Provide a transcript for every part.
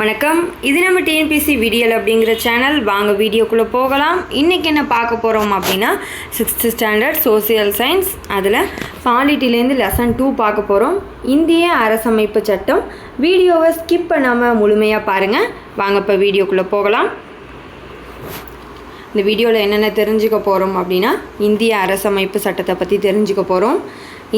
வணக்கம். இது நம்ம டிஎன்பிசி விடியல் அப்படிங்கிற சேனல் வாங்க வீடியோக்குள்ளே போகலாம். இன்றைக்கி என்ன பார்க்க போகிறோம் அப்படின்னா சிக்ஸ்த்து ஸ்டாண்டர்ட் சோசியல் சயின்ஸ் அதில் பாலிட்டிலேருந்து லெசன் டூ பார்க்க போகிறோம் இந்திய அரசமைப்பு சட்டம். வீடியோவை ஸ்கிப் பண்ணாமல் முழுமையாக பாருங்கள் வாங்க இப்போ வீடியோக்குள்ளே போகலாம். இந்த வீடியோவில் என்னென்ன தெரிஞ்சுக்க போகிறோம் அப்படின்னா இந்திய அரசமைப்பு சட்டத்தை பற்றி தெரிஞ்சுக்க போகிறோம்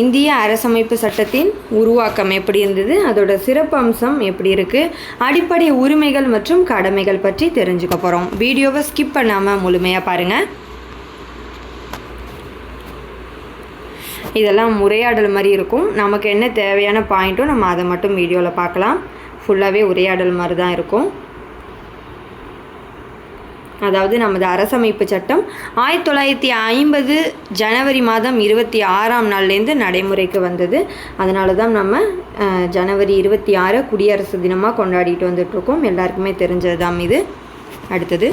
இந்திய அரசமைப்பு சட்டத்தின் உருவாக்கம் எப்படி இருந்தது? அதோட சிறப்பம்சம் எப்படி இருக்குது அடிப்படை உரிமைகள் மற்றும் கடமைகள் பற்றி தெரிஞ்சுக்க போகிறோம் வீடியோவை ஸ்கிப் பண்ணாமல் முழுமையாக பாருங்கள் இதெல்லாம் உரையாடல் மாதிரி இருக்கும். நமக்கு என்ன தேவையான பாயிண்ட்டும் நம்ம அதை மட்டும் வீடியோவில் பார்க்கலாம். ஃபுல்லாகவே உரையாடல் மாதிரி தான் இருக்கும். அதாவது நமது அரசமைப்பு சட்டம் ஆயிரத்தி தொள்ளாயிரத்தி ஐம்பது ஜனவரி மாதம் இருபத்தி ஆறாம் நாள்லேருந்து நடைமுறைக்கு வந்தது. அதனால தான் நம்ம ஜனவரி இருபத்தி ஆறு குடியரசு தினமாக கொண்டாடிட்டு வந்துட்ருக்கோம் எல்லாருக்குமே தெரிஞ்சது தான் இது. அடுத்தது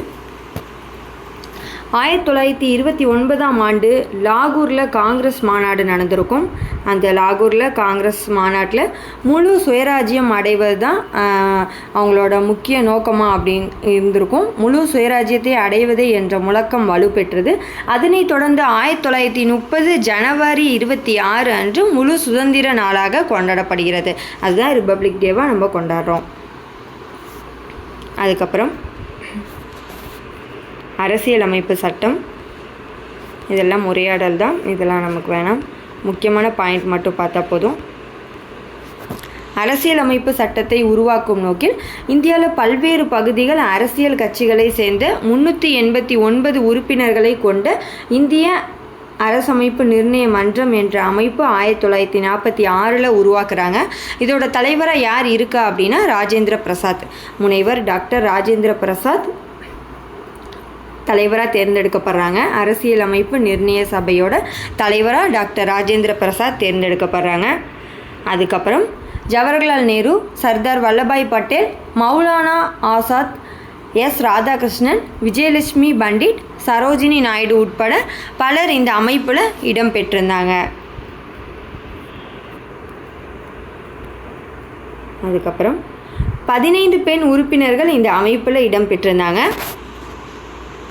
ஆயிரத்தி தொள்ளாயிரத்தி இருபத்தி ஒன்பதாம் ஆண்டு லாகூரில் காங்கிரஸ் மாநாடு நடந்திருக்கும். அந்த லாகூரில் காங்கிரஸ் மாநாட்டில் முழு சுயராஜ்யம் அடைவது தான் அவங்களோட முக்கிய நோக்கமாக அப்படின் இருந்திருக்கும். முழு சுயராஜ்யத்தை அடைவதே என்ற முழக்கம் வலுப்பெற்றது. அதனைத் தொடர்ந்து ஆயிரத்தி தொள்ளாயிரத்தி முப்பது ஜனவரி இருபத்தி ஆறு அன்று முழு சுதந்திர நாளாக கொண்டாடப்படுகிறது. அதுதான் ரிப்பப்ளிக் டேவாக நம்ம கொண்டாடுறோம். அதுக்கப்புறம் அரசியலமைப்பு சட்டம். இதெல்லாம் உரையாடல் தான். இதெல்லாம் நமக்கு வேணாம். முக்கியமான பாயிண்ட் மட்டும் பார்த்தா போதும். அரசியலமைப்பு சட்டத்தை உருவாக்கும் நோக்கில் இந்தியாவில் பல்வேறு பகுதிகள் அரசியல் கட்சிகளை சேர்ந்த முன்னூற்றி எண்பத்தி ஒன்பது உறுப்பினர்களை கொண்ட இந்திய அரசமைப்பு நிர்ணய மன்றம் என்ற அமைப்பு ஆயிரத்தி தொள்ளாயிரத்தி நாற்பத்தி ஆறில் உருவாக்குறாங்க. இதோட தலைவராக யார் இருக்கா அப்படின்னா ராஜேந்திர பிரசாத். முனைவர் டாக்டர் ராஜேந்திர பிரசாத். தலைவராக தேர்ந்தெடுக்கப்படுறாங்க. அரசியலமைப்பு நிர்ணய சபையோட தலைவராக டாக்டர் ராஜேந்திர பிரசாத் தேர்ந்தெடுக்கப்படுறாங்க. அதுக்கப்புறம் ஜவஹர்லால் நேரு சர்தார் வல்லபாய் பட்டேல் மௌலானா ஆசாத் எஸ் ராதாகிருஷ்ணன் விஜயலட்சுமி பண்டிட் சரோஜினி நாயுடு உட்பட பலர் இந்த அமைப்பில் இடம்பெற்றிருந்தாங்க அதுக்கப்புறம் பதினைந்து பெண் உறுப்பினர்கள் இந்த அமைப்பில் இடம்பெற்றிருந்தாங்க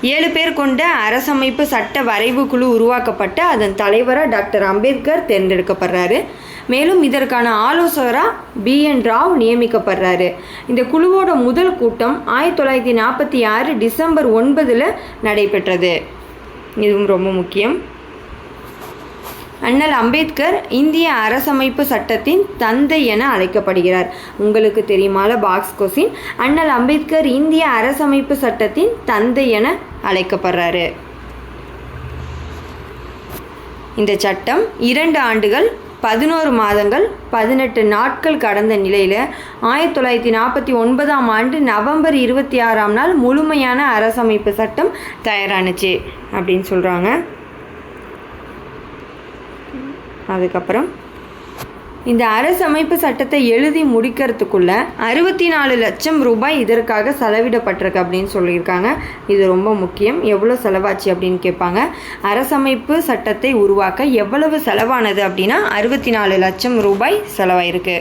ஏழு பேர் கொண்ட அரசமைப்பு சட்ட வரைவு குழு உருவாக்கப்பட்டு அதன் தலைவராக டாக்டர் அம்பேத்கர் தேர்ந்தெடுக்கப்படுறாரு. மேலும் இதற்கான ஆலோசகராக பி. என். ராவ் நியமிக்கப்படுறாரு. இந்த குழுவோட முதல் கூட்டம் ஆயிரத்தி தொள்ளாயிரத்தி நாற்பத்தி ஆறு டிசம்பர் ஒன்பதில் நடைபெற்றது. இதுவும் ரொம்ப முக்கியம். அண்ணல் அம்பேத்கர் இந்திய அரசமைப்பு சட்டத்தின் தந்தை என அழைக்கப்படுகிறார். உங்களுக்கு தெரியுமால பாக்ஸ் கொஸ்டின் அண்ணல் அம்பேத்கர் இந்திய அரசமைப்பு சட்டத்தின் தந்தை என அழைக்கப்படுறாரு. இந்த சட்டம் இரண்டு ஆண்டுகள் பதினோரு மாதங்கள் பதினெட்டு நாட்கள் கடந்த நிலையில் ஆயிரத்தி தொள்ளாயிரத்தி நாற்பத்தி ஒன்பதாம் ஆண்டு நவம்பர் இருபத்தி ஆறாம் நாள் முழுமையான அரசமைப்பு சட்டம் தயாரானுச்சு அப்படின்னு சொல்கிறாங்க அதுக்கப்புறம் இந்த அரசமைப்பு சட்டத்தை எழுதி முடிக்கிறதுக்குள்ள அறுபத்தி நாலு லட்சம் ரூபாய் இதற்காக செலவிடப்பட்டிருக்கு அப்படின்னு சொல்லியிருக்காங்க. இது ரொம்ப முக்கியம். எவ்வளோ செலவாச்சு அப்படின்னு கேட்பாங்க. அரசமைப்பு சட்டத்தை உருவாக்க எவ்வளவு செலவானது அப்படின்னா அறுபத்தி நாலு லட்சம் ரூபாய் செலவாயிருக்கு.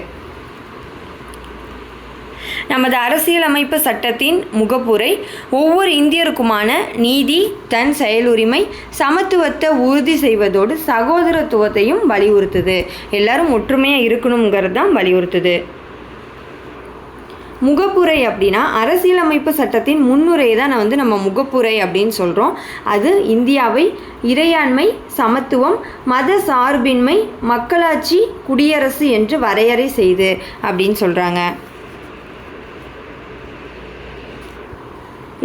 நமது அரசியலமைப்பு சட்டத்தின் முகப்புரை ஒவ்வொரு இந்தியருக்குமான நீதி தன் செயலுரிமை சமத்துவத்தை உறுதி செய்வதோடு சகோதரத்துவத்தையும் வலியுறுத்துது. எல்லாரும் ஒற்றுமையாக இருக்கணுங்கிறது தான் வலியுறுத்துது. முகப்புரை அப்படின்னா அரசியலமைப்பு சட்டத்தின் முன்னுரையை தான் நான் வந்து நம்ம முகப்புரை அப்படின்னு சொல்கிறோம் அது இந்தியாவை இறையாண்மை சமத்துவம் மத சார்பின்மை மக்களாட்சி குடியரசு என்று வரையறை செய்து அப்படின்னு சொல்கிறாங்க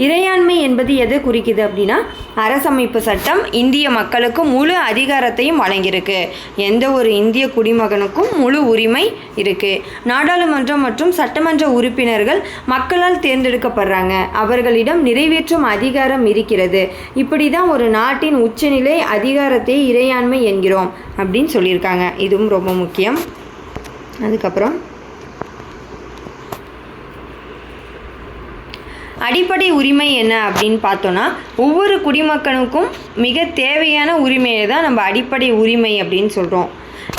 இறையாண்மை என்பது எதை குறிக்குது அப்படின்னா அரசமைப்பு சட்டம் இந்திய மக்களுக்கு முழு அதிகாரத்தையும் வழங்கியிருக்கு. எந்த ஒரு இந்திய குடிமகனுக்கும் முழு உரிமை இருக்குது நாடாளுமன்றம் மற்றும் சட்டமன்ற உறுப்பினர்கள் மக்களால் தேர்ந்தெடுக்கப்படுறாங்க. அவர்களிடம் நிறைவேற்றும் அதிகாரம் இருக்கிறது. இப்படி தான் ஒரு நாட்டின் உச்சநிலை அதிகாரத்தை இறையாண்மை என்கிறோம் அப்படின்னு சொல்லியிருக்காங்க. இதுவும் ரொம்ப முக்கியம். அதுக்கப்புறம் அடிப்படை உரிமை என்ன அப்படின்னு பார்த்தோன்னா ஒவ்வொரு குடிமக்கனுக்கும் மிக தேவையான உரிமையை தான் நம்ம அடிப்படை உரிமை அப்படின்னு சொல்கிறோம்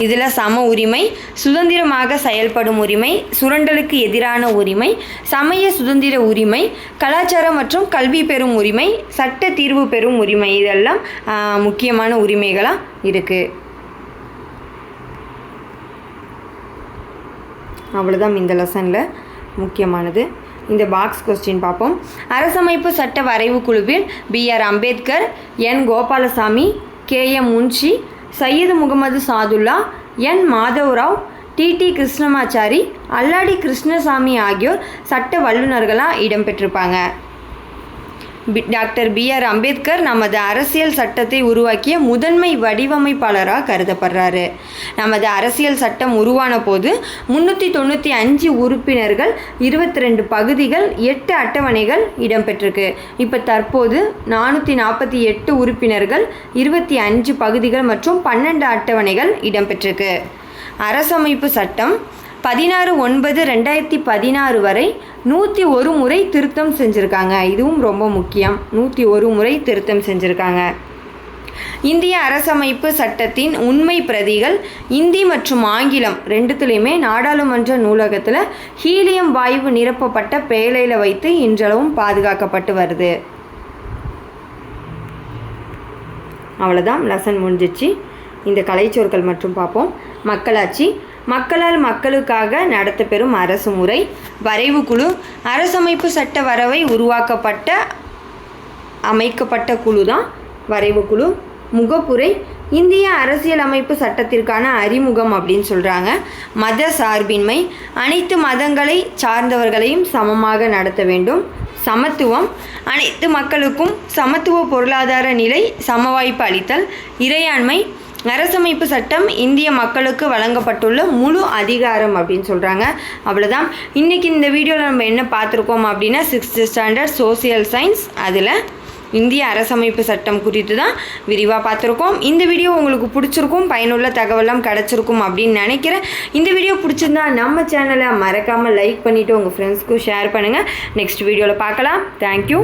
இதில் சம உரிமை சுதந்திரமாக செயல்படும் உரிமை சுரண்டலுக்கு எதிரான உரிமை சமய சுதந்திர உரிமை கலாச்சாரம் மற்றும் கல்வி பெறும் உரிமை சட்ட தீர்வு பெறும் உரிமை இதெல்லாம் முக்கியமான உரிமைகளாக இருக்குது அவ்வளோதான் இந்த லெசனில் முக்கியமானது. இந்த பாக்ஸ் கொஸ்டின் பார்ப்போம். அரசமைப்பு சட்ட வரைவு குழுவில் B R Ambedkar N Gopalaswami K M Munshi Syed Mohammed Saadulla N Madhavrao TT Krishnamachari Alladi Krishnaswamy ஆகியோர் சட்ட வல்லுநர்களாக இடம்பெற்றிருப்பாங்க. டாக்டர் பி ஆர் அம்பேத்கர் நமது அரசியல் சட்டத்தை உருவாக்கிய முதன்மை வடிவமைப்பாளராக கருதப்படுறாரு. நமது அரசியல் சட்டம் உருவான போது முந்நூற்றி தொண்ணூற்றி அஞ்சு உறுப்பினர்கள் இருபத்தி ரெண்டு பகுதிகள் எட்டு அட்டவணைகள் இடம்பெற்றிருக்கு. இப்போ தற்போது நானூற்றி நாற்பத்தி எட்டு உறுப்பினர்கள் இருபத்தி அஞ்சு பகுதிகள் மற்றும் பன்னெண்டு அட்டவணைகள் இடம்பெற்றிருக்கு. அரசமைப்பு சட்டம் பதினாறு ஒன்பது ரெண்டாயிரத்தி பதினாறு வரை நூற்றி ஒரு முறை திருத்தம் செஞ்சுருக்காங்க. இதுவும் ரொம்ப முக்கியம். நூற்றி ஒரு முறை திருத்தம் செஞ்சுருக்காங்க. இந்திய அரசமைப்பு சட்டத்தின் உண்மை பிரதிகள் இந்தி மற்றும் ஆங்கிலம் ரெண்டுத்துலேயுமே நாடாளுமன்ற நூலகத்தில் ஹீலியம் வாயு நிரப்பப்பட்ட பேழையில் வைத்து இன்றளவும் பாதுகாக்கப்பட்டு வருது. அவ்வளோதான் லெசன் முடிஞ்சிச்சு. இந்த கலைச்சொற்கள் மற்றும் பார்ப்போம். மக்களாட்சி மக்களால் மக்களுக்காக நடத்தப்பெறும் அரசு முறை வரைவு குழு அரசமைப்பு சட்ட வரவை உருவாக்கப்பட்ட அமைக்கப்பட்ட குழு தான் வரைவு குழு. முகப்புரை இந்திய அரசியலமைப்பு சட்டத்திற்கான அறிமுகம் அப்படின்னு சொல்கிறாங்க மத சார்பின்மை அனைத்து மதங்களை சார்ந்தவர்களையும் சமமாக நடத்த வேண்டும். சமத்துவம் அனைத்து மக்களுக்கும் சமத்துவ பொருளாதார நிலை சமவாய்ப்பு அளித்தல் இறையாண்மை அரசமைப்பு சட்டம் இந்திய மக்களுக்கு வழங்கப்பட்டுள்ள முழு அதிகாரம் அப்படின்னு சொல்கிறாங்க அவ்வளோதான் இன்றைக்கி இந்த வீடியோவில் நம்ம என்ன பார்த்துருக்கோம் அப்படின்னா சிக்ஸ்த்து ஸ்டாண்டர்ட் சோசியல் சயின்ஸ் அதில் இந்திய அரசமைப்பு சட்டம் குறித்து தான் விரிவாக பார்த்துருக்கோம். இந்த வீடியோ உங்களுக்கு பிடிச்சிருக்கும் பயனுள்ள தகவலாம் கிடச்சிருக்கும் அப்படின்னு நினைக்கிறேன். இந்த வீடியோ பிடிச்சிருந்தா நம்ம சேனலை மறக்காமல் லைக் பண்ணிவிட்டு உங்கள் ஃப்ரெண்ட்ஸ்க்கும் ஷேர் பண்ணுங்கள் நெக்ஸ்ட் வீடியோவில் பார்க்கலாம். தேங்க்யூ